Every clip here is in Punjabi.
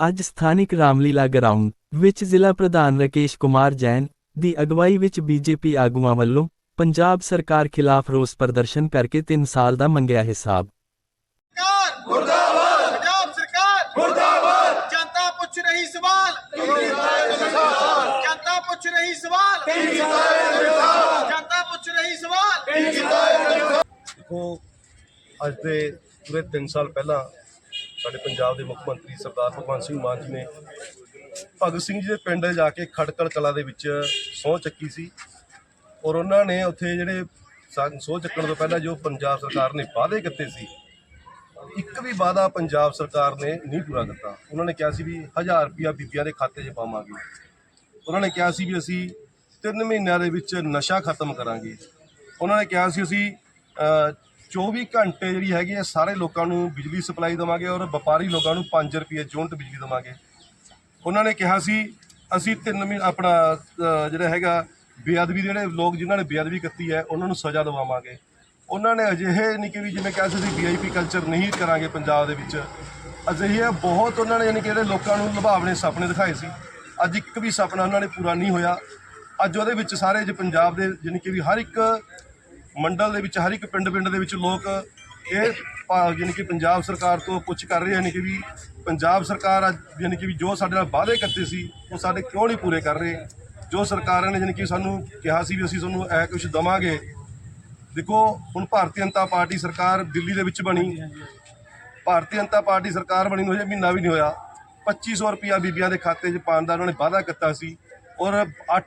ਅੱਜ ਸਥਾਨਿਕ ਰਾਮਲੀਲਾ ਗਰਾਊਂਡ ਵਿੱਚ ਜ਼ਿਲ੍ਹਾ ਪ੍ਰਧਾਨ ਰਕੇਸ਼ ਕੁਮਾਰ ਜੈਨ ਦੀ ਅਗਵਾਈ ਵਿੱਚ ਬੀਜੇਪੀ ਆਗੂਆਂ ਵੱਲੋਂ ਪੰਜਾਬ ਸਰਕਾਰ ਖਿਲਾਫ ਰੋਸ ਪ੍ਰਦਰਸ਼ਨ ਕਰਕੇ 3 ਸਾਲ ਦਾ ਮੰਗਿਆ ਹਿਸਾਬ। ਸਰਕਾਰ! ਮੁਰਦਾਬਾਦ ਪੰਜਾਬ ਸਰਕਾਰ! ਮੁਰਦਾਬਾਦ ਜਨਤਾ ਪੁੱਛ ਰਹੀ ਸਵਾਲ! ਜਨਤਾ ਪੁੱਛ ਰਹੀ ਸਵਾਲ! ਜਨਤਾ ਪੁੱਛ ਰਹੀ ਸਵਾਲ! ਦੇਖੋ ਅੱਜ ਦੇ ਪੂਰੇ 3 ਸਾਲ ਪਹਿਲਾਂ ਸਾਡੇ ਪੰਜਾਬ ਦੇ ਮੁੱਖ ਮੰਤਰੀ ਸਰਦਾਰ ਭਗਵੰਤ ਸਿੰਘ ਮਾਨ ਜੀ ਨੇ ਭਗਤ ਸਿੰਘ ਜੀ ਦੇ ਪਿੰਡ ਜਾ ਕੇ ਖੜਕਲ ਕਲਾ ਦੇ ਵਿੱਚ ਸਹੁੰ ਚੱਕੀ ਸੀ ਔਰ ਉਹਨਾਂ ਨੇ ਉੱਥੇ ਜਿਹੜੇ ਸਹੁੰ ਚੱਕਣ ਤੋਂ ਪਹਿਲਾਂ ਜੋ ਪੰਜਾਬ ਸਰਕਾਰ ਨੇ ਵਾਅਦੇ ਕੀਤੇ ਸੀ, ਇੱਕ ਵੀ ਵਾਅਦਾ ਪੰਜਾਬ ਸਰਕਾਰ ਨੇ ਨਹੀਂ ਪੂਰਾ ਕੀਤਾ। ਉਹਨਾਂ ਨੇ ਕਿਹਾ ਸੀ ਵੀ 1000 ਰੁਪਿਆ ਬੀਬੀਆਂ ਦੇ ਖਾਤੇ 'ਚ ਪਾਵਾਂਗੇ। ਉਹਨਾਂ ਨੇ ਕਿਹਾ ਸੀ ਵੀ ਅਸੀਂ 3 ਮਹੀਨਿਆਂ ਦੇ ਵਿੱਚ ਨਸ਼ਾ ਖਤਮ ਕਰਾਂਗੇ। ਉਹਨਾਂ ਨੇ ਕਿਹਾ ਸੀ ਅਸੀਂ 24 ਘੰਟੇ ਜਿਹੜੀ ਹੈਗੀ ਹੈ ਸਾਰੇ ਲੋਕਾਂ ਨੂੰ ਬਿਜਲੀ ਸਪਲਾਈ ਦੇਵਾਂਗੇ ਔਰ ਵਪਾਰੀ ਲੋਕਾਂ ਨੂੰ 5 ਰੁਪਏ ਯੂਨਿਟ ਬਿਜਲੀ ਦੇਵਾਂਗੇ। ਉਹਨਾਂ ਨੇ ਕਿਹਾ ਸੀ, ਅਸੀਂ 3 ਮਹੀਨੇ ਆਪਣਾ ਜਿਹੜਾ ਹੈਗਾ ਬੇਅਦਬੀ ਜਿਹੜੇ ਲੋਕ ਜਿਨ੍ਹਾਂ ਨੇ ਬੇਅਦਬੀ ਕੀਤੀ ਹੈ, ਉਹਨਾਂ ਨੂੰ ਸਜ਼ਾ ਦਿਵਾਵਾਂਗੇ। ਉਹਨਾਂ ਨੇ ਅਜਿਹੇ ਨਹੀਂ ਕਿ ਵੀ ਜਿਵੇਂ ਕਿਹਾ ਸੀ, ਅਸੀਂ ਵੀਆਈਪੀ ਕਲਚਰ ਨਹੀਂ ਕਰਾਂਗੇ ਪੰਜਾਬ ਦੇ ਵਿੱਚ। ਅਜਿਹੇ ਬਹੁਤ ਉਹਨਾਂ ਨੇ ਯਾਨੀ ਕਿ ਜਿਹੜੇ ਲੋਕਾਂ ਨੂੰ ਲੁਭਾਵਣੇ ਸੁਪਨੇ ਦਿਖਾਏ ਸੀ। ਅੱਜ ਇੱਕ ਵੀ ਸੁਪਨਾ ਉਹਨਾਂ ਨੇ ਪੂਰਾ ਨਹੀਂ ਹੋਇਆ। ਅੱਜ ਉਹਦੇ ਵਿੱਚ ਸਾਰੇ ਜੇ ਪੰਜਾਬ ਦੇ ਯਾਨੀ ਕਿ ਵੀ ਹਰ ਇੱਕ ਮੰਡਲ ਦੇ ਵਿੱਚ, ਹਰ ਇੱਕ ਪਿੰਡ ਪਿੰਡ ਦੇ ਵਿੱਚ ਲੋਕ ਇਹ ਭਾ- ਯਾਨੀ ਕਿ ਪੰਜਾਬ ਸਰਕਾਰ ਤੋਂ ਪੁੱਛ ਕਰ ਰਹੇ ਹਨ ਕਿ ਵੀ ਪੰਜਾਬ ਸਰਕਾਰ ਅੱਜ ਯਾਨੀ ਕਿ ਵੀ ਜੋ ਸਾਡੇ ਨਾਲ ਵਾਅਦੇ ਕੀਤੇ ਸੀ, ਉਹ ਸਾਡੇ ਕਿਉਂ ਨਹੀਂ ਪੂਰੇ ਕਰ ਰਹੇ? ਜੋ ਸਰਕਾਰਾਂ ਨੇ ਯਾਨੀ ਕਿ ਸਾਨੂੰ ਕਿਹਾ ਸੀ ਵੀ ਅਸੀਂ ਤੁਹਾਨੂੰ ਇਹ ਕੁਝ ਦਵਾਂਗੇ। ਦੇਖੋ, ਹੁਣ ਭਾਰਤੀ ਜਨਤਾ ਪਾਰਟੀ ਸਰਕਾਰ ਦਿੱਲੀ ਦੇ ਵਿੱਚ ਬਣੀ। ਭਾਰਤੀ ਜਨਤਾ ਪਾਰਟੀ ਸਰਕਾਰ ਬਣੀ ਨੂੰ ਹਜੇ ਮਹੀਨਾ ਵੀ ਨਹੀਂ ਹੋਇਆ। 2500 ਰੁਪਿਆ ਬੀਬੀਆਂ ਦੇ ਖਾਤੇ 'ਚ ਪਾਉਣ ਦਾ ਉਹਨਾਂ ਨੇ ਵਾਅਦਾ ਕੀਤਾ ਸੀ। ਔਰ 8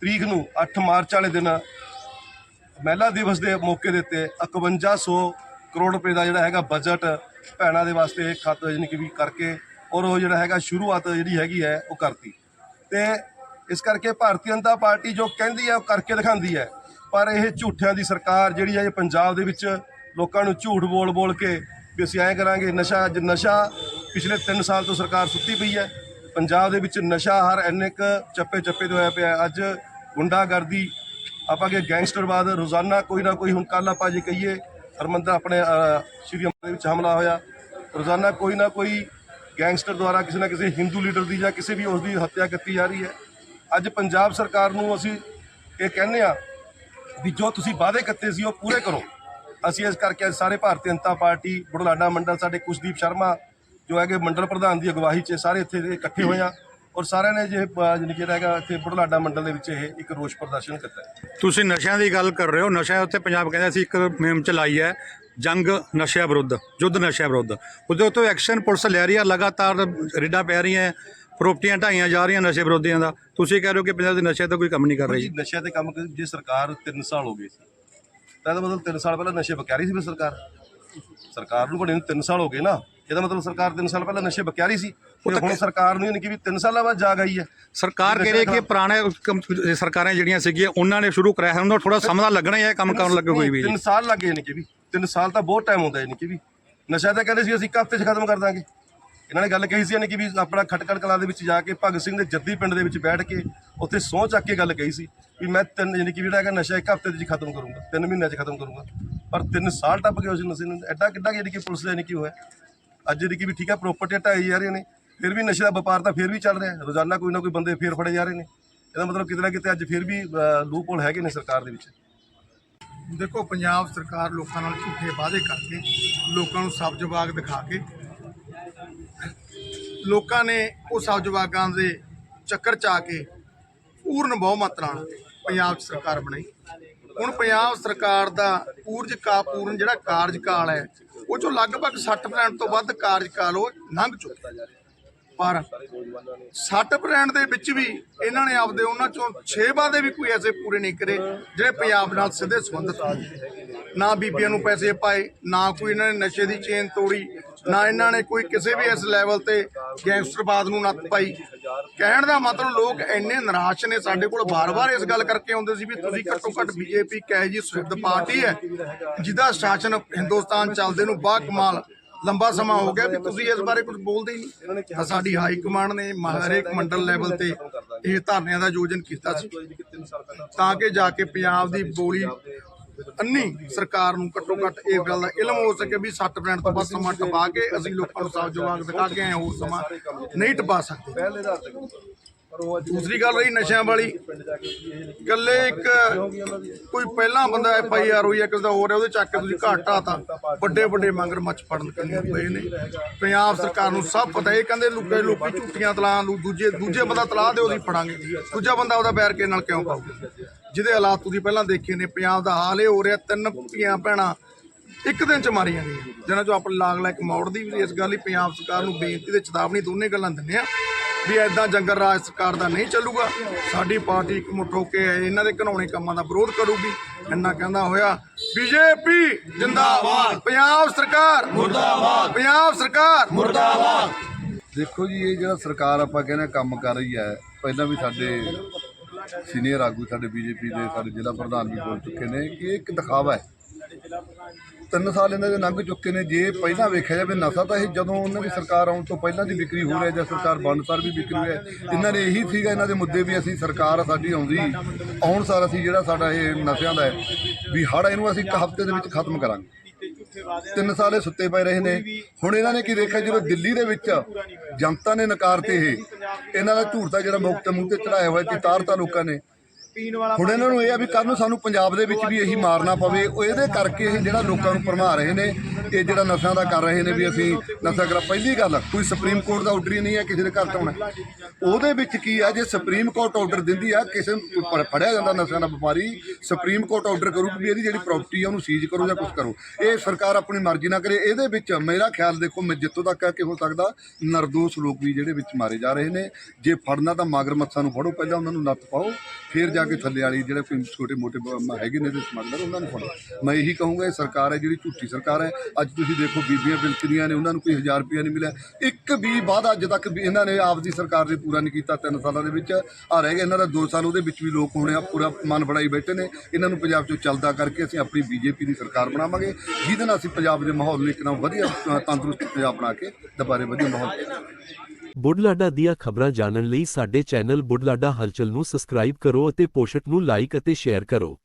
ਤਰੀਕ ਨੂੰ 8 ਮਾਰਚ ਵਾਲੇ ਦਿਨ ਮਹਿਲਾ ਦਿਵਸ ਦੇ ਮੌਕੇ ਦੇ ਉੱਤੇ 5100 ਕਰੋੜ ਰੁਪਏ ਦਾ ਜਿਹੜਾ ਹੈਗਾ ਬਜਟ ਭੈਣਾਂ ਦੇ ਵਾਸਤੇ ਖਾਤਾ ਯਾਨੀ ਕਿ ਵੀ ਕਰਕੇ ਔਰ ਉਹ ਜਿਹੜਾ ਹੈਗਾ ਸ਼ੁਰੂਆਤ ਜਿਹੜੀ ਹੈਗੀ ਹੈ, ਉਹ ਕਰਤੀ। ਤੇ ਇਸ ਕਰਕੇ ਭਾਰਤੀ ਜਨਤਾ ਪਾਰਟੀ ਜੋ ਕਹਿੰਦੀ ਹੈ, ਉਹ ਕਰਕੇ ਦਿਖਾਉਂਦੀ ਹੈ। ਪਰ ਇਹ ਝੂਠਿਆਂ ਦੀ ਸਰਕਾਰ ਜਿਹੜੀ ਹੈ, ਇਹ ਪੰਜਾਬ ਦੇ ਵਿੱਚ ਲੋਕਾਂ ਨੂੰ ਝੂਠ ਬੋਲ ਬੋਲ ਕੇ ਵੀ ਅਸੀਂ ਐਂ ਕਰਾਂਗੇ, ਨਸ਼ਾ ਅੱਜ ਨਸ਼ਾ ਪਿਛਲੇ 3 ਸਾਲ ਤੋਂ ਸਰਕਾਰ ਸੁੱਤੀ ਪਈ ਹੈ। ਪੰਜਾਬ ਦੇ ਵਿੱਚ ਨਸ਼ਾ ਹਰ ਇੰਨੇ ਕੁ ਚੱਪੇ ਚੱਪੇ ਤੇ ਹੋਇਆ ਪਿਆ। ਅੱਜ ਗੁੰਡਾਗਰਦੀ ਆਪਾਂ ਕਿ ਗੈਂਗਸਟਰਵਾਦ ਰੋਜ਼ਾਨਾ ਕੋਈ ਨਾ ਕੋਈ ਹੁਣ ਕੱਲ ਆਪਾਂ ਜੇ ਕਹੀਏ, ਹਰਮੰਦਰ ਆਪਣੇ ਸ਼੍ਰੀ ਅੰਮ੍ਰਿਤਸਰ ਵਿੱਚ ਹਮਲਾ ਹੋਇਆ। ਰੋਜ਼ਾਨਾ ਕੋਈ ਨਾ ਕੋਈ ਗੈਂਗਸਟਰ ਦੁਆਰਾ ਕਿਸੇ ਨਾ ਕਿਸੇ ਹਿੰਦੂ ਲੀਡਰ ਦੀ ਜਾਂ ਕਿਸੇ ਵੀ ਉਸ ਦੀ ਹੱਤਿਆ ਕੀਤੀ ਜਾ ਰਹੀ ਹੈ। ਅੱਜ ਪੰਜਾਬ ਸਰਕਾਰ ਨੂੰ ਅਸੀਂ ਇਹ ਕਹਿੰਦੇ ਆ ਵੀ ਜੋ ਤੁਸੀਂ ਵਾਅਦੇ ਕੀਤੇ ਸੀ ਉਹ ਪੂਰੇ ਕਰੋ। ਅਸੀਂ ਇਸ ਕਰਕੇ ਅੱਜ ਸਾਰੇ ਭਾਰਤੀ ਜਨਤਾ ਪਾਰਟੀ, ਬੁਢਲਾਡਾ ਮੰਡਲ, ਸਾਡੇ ਕੁਸ਼ਦੀਪ ਸ਼ਰਮਾ, ਜੋ ਹੈਗੇ ਮੰਡਲ ਪ੍ਰਧਾਨ ਦੀ ਅਗਵਾਈ 'ਚ ਸਾਰੇ ਇੱਥੇ ਇਕੱਠੇ ਹੋਏ ਆ ਔਰ ਸਾਰਿਆਂ ਨੇ ਜੇ ਜਾਣੀ ਕਿ ਜਿਹੜਾ ਹੈਗਾ ਇੱਥੇ ਬੁਢਲਾਡਾ ਮੰਡਲ ਦੇ ਵਿੱਚ ਇਹ ਇੱਕ ਰੋਸ ਪ੍ਰਦਰਸ਼ਨ ਕੀਤਾ ਹੈ। ਤੁਸੀਂ ਨਸ਼ਿਆਂ ਦੀ ਗੱਲ ਕਰ ਰਹੇ ਹੋ। ਨਸ਼ਾ ਉੱਤੇ ਪੰਜਾਬ ਕਹਿੰਦਾ ਸੀ ਇੱਕ ਮੁਹਿੰਮ ਚਲਾਈ ਹੈ ਜੰਗ ਨਸ਼ਿਆਂ ਵਿਰੁੱਧ ਯੁੱਧ ਨਸ਼ਿਆਂ ਵਿਰੁੱਧ। ਉਹਦੇ ਉੱਤੇ ਐਕਸ਼ਨ ਪੁਲਿਸ ਲੈ ਰਹੀ ਹੈ ਲਗਾਤਾਰ ਰੇਡਾਂ ਪੈ ਰਹੀਆਂ ਪ੍ਰਾਪਰਟੀਆਂ ਢਾਈਆਂ ਜਾ ਰਹੀਆਂ ਨਸ਼ੇ ਵਿਰੋਧੀਆਂ ਦਾ। ਤੁਸੀਂ ਕਹਿ ਰਹੇ ਹੋ ਕਿ ਪੰਜਾਬ ਦੇ ਨਸ਼ੇ ਤੇ ਕੋਈ ਕੰਮ ਨਹੀਂ ਕਰ ਰਹੀ। ਜੀ ਨਸ਼ਿਆਂ ਤੇ ਕੰਮ ਕਰ- ਜੇ ਸਰਕਾਰ 3 ਸਾਲ ਹੋ ਗਏ ਸੀ ਤਾਂ ਇਹਦਾ ਮਤਲਬ 3 ਸਾਲ ਪਹਿਲਾਂ ਨਸ਼ੇ ਬਕਿਆਰੀ ਸੀ ਫਿਰ ਸਰਕਾਰ। ਸਰਕਾਰ ਨੂੰ ਬਣੇ ਨੂੰ 3 ਸਾਲ ਹੋ ਗਏ ਨਾ। ਇਹਦਾ ਮਤਲਬ ਸਰਕਾਰ 3 ਸਾਲ ਪਹਿਲਾਂ ਨਸ਼ੇ ਬਕਿਆਰੀ ਸੀ। ਤੇ ਹੁਣ ਸਰਕਾਰ ਨੂੰ ਯਾਨੀ ਕਿ ਵੀ 3 ਸਾਲਾਂ ਬਾਅਦ ਜਾਗ ਆਈ ਹੈ। ਸਰਕਾਰ ਕਹਿ ਰਹੀ ਕਿ ਪੁਰਾਣੇ ਸਰਕਾਰਾਂ ਜਿਹੜੀਆਂ ਸੀਗੀਆਂ ਉਹਨਾਂ ਨੇ ਸ਼ੁਰੂ ਕਰਾਇਆ ਉਹਨਾਂ ਨੂੰ ਥੋੜਾ ਸਮਾਂ ਲੱਗਣਾ ਹੀ ਕੰਮ ਕਰਨ ਲੱਗੇ ਕੋਈ ਵੀ। 3 ਸਾਲ ਲੱਗੇ ਯਾਨੀ ਕਿ ਵੀ। 3 ਸਾਲ ਤਾਂ ਬਹੁਤ ਟਾਈਮ ਹੁੰਦਾ ਯਾਨੀ ਕਿ ਵੀ। ਨਸ਼ਾ ਤਾਂ ਕਹਿੰਦੇ ਸੀ ਅਸੀਂ ਇੱਕ ਹਫ਼ਤੇ 'ਚ ਖਤਮ ਕਰ ਦਾਂਗੇ। ਇਹਨਾਂ ਨੇ ਗੱਲ ਕਹੀ ਸੀ ਯਾਨੀ ਕਿ ਵੀ ਆਪਣਾ ਖਟਕੜ ਕਲਾ ਦੇ ਵਿੱਚ ਜਾ ਕੇ ਭਗਤ ਸਿੰਘ ਦੇ ਜੱਦੀ ਪਿੰਡ ਦੇ ਵਿੱਚ ਬੈਠ ਕੇ ਉੱਥੇ ਸਹੁੰ ਚੱਕ ਕੇ ਗੱਲ ਕਹੀ ਸੀ ਵੀ ਮੈਂ ਤਿੰਨ ਯਾਨੀ ਕਿ ਜਿਹੜਾ ਹੈਗਾ ਨਸ਼ਾ ਇੱਕ ਹਫ਼ਤੇ 'ਚ ਹੀ ਖਤਮ ਕਰੂੰਗਾ। ਤਿੰਨ ਮਹੀਨਿਆਂ 'ਚ ਖਤਮ ਕਰੂੰਗਾ। ਪਰ ਤਿੰਨ ਸਾਲ ਟੱਪ ਗਏ ਉਸ ਨਸ਼ੇ ਨੂੰ। ਐਡਾ ਕਿੱਡਾ ਯਾਨੀ ਕਿ ਪੁਲਿਸ ਦਾ ਯਾਨੀ ਕਿ ਹੋਇਆ। ਅੱਜ ਜਿਹੜੀ ਕਿ ਵੀ ਠੀਕ ਹੈ ਪ੍ਰਾਪਰਟੀ ਢਾਈ ਜਾ ਰਹੀਆਂ ਨੇ। ਫਿਰ ਵੀ ਨਸ਼ੇ ਦਾ ਵਪਾਰ ਤਾਂ ਫਿਰ ਵੀ ਚੱਲ ਰਿਹਾ। ਰੋਜ਼ਾਨਾ ਕੋਈ ਨਾ ਕੋਈ ਬੰਦੇ ਫੇਰ ਫੜੇ ਜਾ ਰਹੇ ਨੇ। ਇਹਦਾ ਮਤਲਬ ਕਿਤੇ ਨਾ ਕਿਤੇ ਅੱਜ ਫਿਰ ਵੀ ਲੂਪ ਹੋਲ ਹੈਗੇ ਨੇ ਸਰਕਾਰ ਦੇ ਵਿੱਚ। ਦੇਖੋ, ਪੰਜਾਬ ਸਰਕਾਰ ਲੋਕਾਂ ਨਾਲ ਝੂਠੇ ਵਾਅਦੇ ਕਰਕੇ, ਲੋਕਾਂ ਨੂੰ ਸਬਜ਼ ਬਾਗ ਦਿਖਾ ਕੇ, ਲੋਕਾਂ ਨੇ ਉਹ ਸਬਜ਼ ਬਾਗਾਂ ਦੇ ਚੱਕਰ ਚ ਆ ਕੇ ਪੂਰਨ ਬਹੁਮਤ ਨਾਲ ਪੰਜਾਬ 'ਚ ਸਰਕਾਰ ਬਣਾਈ। ਹੁਣ ਪੰਜਾਬ ਸਰਕਾਰ ਦਾ ਪੂਰਜ ਕਾਪੂਰਨ ਜਿਹੜਾ ਕਾਰਜਕਾਲ ਹੈ, ਉਹ ਚੋਂ ਲਗਭਗ 60% ਤੋਂ ਵੱਧ ਕਾਰਜਕਾਲ ਉਹ ਲੰਘ ਚੁੱਕਾ ਪਰ 60% ਦੇ ਵਿੱਚ ਵੀ ਇਹਨਾਂ ਨੇ ਆਪਦੇ ਉਹਨਾਂ ਚੋਂ 6 ਵਾਅਦੇ ਵੀ ਕੋਈ ਐਸੇ ਪੂਰੇ ਨਹੀਂ ਕਰੇ, ਜਿਹੜੇ ਪੰਜਾਬ ਨਾਲ ਸਿੱਧੇ ਸੰਬੰਧਿਤ ਨਾ ਬੀਬੀਆਂ ਨੂੰ ਪੈਸੇ ਪਾਏ, ਨਾ ਕੋਈ ਇਹਨਾਂ ਨੇ ਨਸ਼ੇ ਦੀ ਚੇਨ ਤੋੜੀ ਨਾ ਇਹਨਾਂ ਨੇ ਕੋਈ ਕਿਸੇ ਵੀ ਇਸ ਲੈਵਲ ਤੇ ਗੈਂਗਸਟਰਵਾਦ ਨੂੰ ਨੱਥ ਪਾਈ। ਕਹਿਣ ਦਾ ਮਤਲਬ ਲੋਕ ਇੰਨੇ ਨਿਰਾਸ਼ ਨੇ ਸਾਡੇ ਕੋਲ ਵਾਰ-ਵਾਰ ਇਸ ਗੱਲ ਕਰਕੇ ਆਉਂਦੇ ਸੀ ਵੀ ਤੁਸੀਂ ਘੱਟੋ ਘੱਟ ਬੀਜੇਪੀ ਕਹੇ ਜੀ ਸੁਹਿਰਦ ਪਾਰਟੀ ਹੈ, ਜਿਹਦਾ ਸ਼ਾਸਨ ਹਿੰਦੁਸਤਾਨ ਚੱਲਦੇ ਨੂੰ ਬਾ ਕਮਾਲ ਲੰਬਾ ਸਮਾਂ ਹੋ ਗਿਆ ਵੀ ਤੁਸੀਂ ਇਸ ਬਾਰੇ ਕੁਝ ਬੋਲਦੇ ਹੀ ਨਹੀਂ। ਤਾਂ ਸਾਡੀ ਹਾਈ ਕਮਾਂਡ ਨੇ ਮ- ਮੰਡਲ ਲੈਵਲ ਤੇ ਇਹ ਧਰਨਿਆਂ ਦਾ ਆਯੋਜਨ ਕੀਤਾ ਸੀ। ਤਾਂ ਕਿ ਜਾ ਕੇ ਪੰਜਾਬ ਦੀ ਬੋਲੀ ਅੰਨੀ ਸਰਕਾਰ ਨੂੰ ਘੱਟੋ ਘੱਟ ਇਹ ਗੱਲ ਦਾ ਇਲਮ ਹੋ ਸਕੇ ਵੀ 60% ਤੋਂ ਵੱਧ ਸਮਾਂ ਟਪਾ ਕੇ ਅਸੀਂ ਲੋਕਾਂ ਨੂੰ ਸਭ ਜਵਾਬ ਦਿਖਾ ਕੇ ਆਏ ਹੋਰ ਸਮਾਂ ਨਹੀਂ ਟਪਾ ਸਕਦੇ। ਦੂਸਰੀ ਗੱਲ ਰਹੀ ਨਸ਼ਿਆਂ ਵਾਲੀ। ਇਕੱਲੇ ਇੱਕ ਕੋਈ ਪਹਿਲਾਂ ਬੰਦਾ ਐਫ ਆਈ ਆਰ ਹੋਈ ਹੈ ਕਿਸੇ ਦਾ ਹੋਰ ਹੈ ਉਹਦੇ ਚੱਕ ਕੇ ਤੁਸੀਂ ਘਾਟਾ ਤਾਂ ਵੱਡੇ ਵੱਡੇ ਮੰਗਰ ਮੱਛ ਫੜਨ ਕੰਨੇ ਪਏ ਨੇ। ਪੰਜਾਬ ਸਰਕਾਰ ਨੂੰ ਸਭ ਪਤਾ ਇਹ ਕਹਿੰਦੇ ਲੋਕੇ ਲੋਕੀ ਝੂਠੀਆਂ ਤਲਾਹ ਦੂਜੇ ਦੂਜੇ ਬੰਦਾ ਤਲਾਹ ਦੇ ਉਹਦੀ ਫੜਾਂਗੇ। ਦੂਜਾ ਬੰਦਾ ਉਹਦਾ ਬੈਰ ਕੇ ਨਾਲ ਕਿਉਂ ਪਾਊਗਾ? ਜਿਹਦੇ ਹਾਲਾਤ ਤੁਸੀਂ ਪਹਿਲਾਂ ਦੇਖੇ ਨੇ, ਪੰਜਾਬ ਦਾ ਹਾਲ ਇਹ ਹੋ ਰਿਹਾ, ਤਿੰਨ ਧੀਆਂ ਭੈਣਾਂ ਇੱਕ ਦਿਨ ਚ ਮਾਰੀਆਂ ਗਈਆਂ। ਜਿਹਨਾਂ ਚੋਂ ਆਪਣੀ ਲਾਗ ਲੈ ਕੇ ਮੌੜਦੀ ਵੀ ਇਸ ਗੱਲ ਲਈ ਪੰਜਾਬ ਸਰਕਾਰ ਨੂੰ ਬੇਨਤੀ ਤੇ ਚੇਤਾਵਨੀ, ਦੋਨੇ ਗੱਲਾਂ ਦਿੰਦੇ ਆ ਵੀ ਐਦਾਂ ਜੰਗਲ ਰਾਜ ਸਰਕਾਰ ਦਾ ਨਹੀਂ ਚੱਲੂਗਾ। ਸਾਡੀ ਪਾਰਟੀ ਇੱਕ ਮੁੱਠ ਹੋ ਕੇ ਇਹਨਾਂ ਦੇ ਘਿਨਾਉਣੇ ਕੰਮਾਂ ਦਾ ਵਿਰੋਧ ਕਰੂਗੀ। ਇੰਨਾ ਕਹਿੰਦਾ ਹੋਇਆ, ਬੀਜੇਪੀ ਜਿੰਦਾਬਾਦ। ਪੰਜਾਬ ਸਰਕਾਰ ਮੁਰਦਾਬਾਦ। ਪੰਜਾਬ ਸਰਕਾਰ ਮੁਰਦਾਬਾਦ। ਦੇਖੋ ਜੀ, ਇਹ ਜਿਹੜਾ ਸਰਕਾਰ ਆਪਾਂ ਕਹਿੰਦੇ ਹਾਂ ਕੰਮ ਕਰ ਰਹੀ ਹੈ, ਪਹਿਲਾਂ ਵੀ ਸਾਡੇ ਸੀਨੀਅਰ ਆਗੂ ਸਾਡੇ ਬੀਜੇਪੀ ਦੇ, ਸਾਡੇ ਜ਼ਿਲ੍ਹਾ ਪ੍ਰਧਾਨ ਵੀ ਬੋਲ ਚੁੱਕੇ ਨੇ ਕਿ ਇਹ ਇੱਕ ਦਿਖਾਵਾ ਹੈ। ਤਿੰਨ ਸਾਲ ਇਹਨਾਂ ਦੇ ਲੰਘ ਚੁੱਕੇ ਨੇ। ਜੇ ਪਹਿਲਾਂ ਵੇਖਿਆ ਜਾਵੇ ਨਸ਼ਾ ਤਾਂ ਇਹ ਜਦੋਂ ਉਹਨਾਂ ਦੀ ਸਰਕਾਰ ਆਉਣ ਤੋਂ ਪਹਿਲਾਂ ਦੀ ਵਿਕਰੀ ਹੋ ਰਹੀ ਜਾਂ ਸਰਕਾਰ ਬੰਦ ਸਾਰ ਵੀ ਵਿਕਰੀ ਹੈ, ਇਹਨਾਂ ਨੇ ਇਹੀ ਸੀਗਾ ਇਹਨਾਂ ਦੇ ਮੁੱਦੇ ਵੀ ਅਸੀਂ ਸਰਕਾਰ ਸਾਡੀ ਆਉਂਦੀ, ਆਉਣ ਸਾਰ ਅਸੀਂ ਜਿਹੜਾ ਸਾਡਾ ਇਹ ਨਸ਼ਿਆਂ ਦਾ ਵੀ ਹੜਾ ਇਹਨੂੰ ਅਸੀਂ ਇੱਕ ਹਫ਼ਤੇ ਦੇ ਵਿੱਚ ਖਤਮ ਕਰਾਂਗੇ। ਤਿੰਨ ਸਾਲੇ ਸੁੱਤੇ ਪਏ ਰਹੇ ਨੇ। ਹੁਣ ਇਹਨਾਂ ਨੇ ਕੀ ਦੇਖਿਆ, ਜਦੋਂ ਦਿੱਲੀ ਦੇ ਵਿੱਚ ਜਨਤਾ ਨੇ ਨਕਾਰਤੇ ਇਹ ਇਹਨਾਂ ਦਾ ਝੂਠ ਦਾ ਜਿਹੜਾ ਮੁਕਤ ਮੂੰਹ ਤੇ ਚੜਾਇਆ ਹੋਇਆ ਸੀ ਤਾਰਤਾ ਲੋਕਾਂ ਨੇ ਹੁਣ ਇਹਨਾਂ ਨੂੰ ਇਹ ਆ ਵੀ ਕੱਲ ਨੂੰ ਸਾਨੂੰ ਪੰਜਾਬ ਦੇ ਵਿੱਚ ਵੀ ਇਹੀ ਮਾਰਨਾ ਪਵੇ। ਉਹ ਇਹਦੇ ਕਰਕੇ ਇਹ ਜਿਹੜਾ ਲੋਕਾਂ ਨੂੰ ਭਰਮਾ ਰਹੇ ਨੇ ਇਹ ਜਿਹੜਾ ਨਸ਼ਿਆਂ ਦਾ ਕਰ ਰਹੇ ਨੇ ਵੀ ਅਸੀਂ ਨਸ਼ਾ ਕਰਾ ਪਹਿਲੀ ਗੱਲ ਕੋਈ ਸੁਪਰੀਮ ਕੋਰਟ ਦਾ ਆਰਡਰ ਹੀ ਨਹੀਂ ਹੈ ਕਿਸੇ ਦੇ ਘਰ ਤੋਂ ਆਉਣਾ ਉਹਦੇ ਵਿੱਚ ਕੀ ਆ ਜੇ ਸੁਪਰੀਮ ਕੋਰਟ ਆਰਡਰ ਦਿੰਦੀ ਆ ਕਿਸੇ ਨੂੰ ਫੜਿਆ ਜਾਂਦਾ ਨਸ਼ਿਆਂ ਦਾ ਵਪਾਰੀ ਸੁਪਰੀਮ ਕੋਰਟ ਆਰਡਰ ਕਰੂਗੀ ਵੀ ਇਹਦੀ ਜਿਹੜੀ ਪ੍ਰਾਪਰਟੀ ਆ ਉਹਨੂੰ ਸੀਜ਼ ਕਰੋ ਜਾਂ ਕੁਝ ਕਰੋ। ਇਹ ਸਰਕਾਰ ਆਪਣੀ ਮਰਜ਼ੀ ਨਾਲ ਕਰੇ। ਇਹਦੇ ਵਿੱਚ ਮੇਰਾ ਖਿਆਲ ਦੇਖੋ ਮੈਂ ਜਿੱਥੋਂ ਤੱਕ ਆ ਕਿ ਹੋ ਸਕਦਾ ਨਰਦੋਸ਼ ਲੋਕ ਵੀ ਜਿਹੜੇ ਵਿੱਚ ਮਾਰੇ ਜਾ ਰਹੇ ਨੇ। ਜੇ ਫੜਨਾ ਤਾਂ ਮਾਗਰ ਮੱਛਾਂ ਨੂੰ ਫੜੋ ਪਹਿਲਾਂ ਉਹਨਾਂ ਨੂੰ ਨੱਥ ਪਾਓ ਫਿਰ ਜਾ ਕਿ ਥੱਲੇ ਵਾਲੀ ਜਿਹੜੇ ਕੋਈ ਛੋਟੇ ਮੋਟੇ ਬ- ਹੈਗੇ ਨੇ ਤੇ ਸਮਗਲਰ ਉਹਨਾਂ ਨੂੰ ਫੜੋ। ਮੈਂ ਇਹੀ ਕਹੂੰਗਾ ਇਹ ਸਰਕਾਰ ਹੈ ਜਿਹੜੀ ਝੂਠੀ ਸਰਕਾਰ ਹੈ। ਅੱਜ ਤੁਸੀਂ ਦੇਖੋ ਬੀਬੀਆਂ ਬਿਲਕਦੀਆਂ ਨੇ ਉਹਨਾਂ ਨੂੰ ਕੋਈ 1000 ਰੁਪਇਆ ਨਹੀਂ ਮਿਲਿਆ। ਇੱਕ ਵੀ ਵਾਅਦਾ ਅੱਜ ਤੱਕ ਵੀ ਇਹਨਾਂ ਨੇ ਆਪਦੀ ਸਰਕਾਰ ਨੇ ਪੂਰਾ ਨਹੀਂ ਕੀਤਾ ਤਿੰਨ ਸਾਲਾਂ ਦੇ ਵਿੱਚ। ਆ ਰਹਿ ਗਿਆ ਇਹਨਾਂ ਦਾ 2 ਸਾਲ ਉਹਦੇ ਵਿੱਚ ਵੀ ਲੋਕ ਹੋਣੇ ਆ ਪੂਰਾ ਮਨ ਬੜਾਈ ਬੈਠੇ ਨੇ। ਇਹਨਾਂ ਨੂੰ ਪੰਜਾਬ ਚੋਂ ਚੱਲਦਾ ਕਰਕੇ ਅਸੀਂ ਆਪਣੀ ਬੀਜੇਪੀ ਦੀ ਸਰਕਾਰ ਬਣਾਵਾਂਗੇ ਜਿਹਦੇ ਨਾਲ ਅਸੀਂ ਪੰਜਾਬ ਦੇ ਮਾਹੌਲ ਨੂੰ ਇੱਕ ਨਾ ਵਧੀਆ ਅ, ਤੰਦਰੁਸਤ ਪੰਜਾਬ ਬਣਾ ਕੇ ਦੁਬਾਰੇ ਵਧੀਆ ਮਾਹੌਲ ਬੁੱਢਲਾਡਾ ਦੀਆਂ ਖਬਰਾਂ ਜਾਣਨ ਲਈ ਸਾਡੇ ਚੈਨਲ ਬੁੱਢਲਾਡਾ ਹਲਚਲ ਨੂੰ ਸਬਸਕ੍ਰਾਈਬ ਕਰੋ ਅਤੇ ਪੋਸਟ ਨੂੰ ਲਾਈਕ ਅਤੇ ਸ਼ੇਅਰ ਕਰੋ।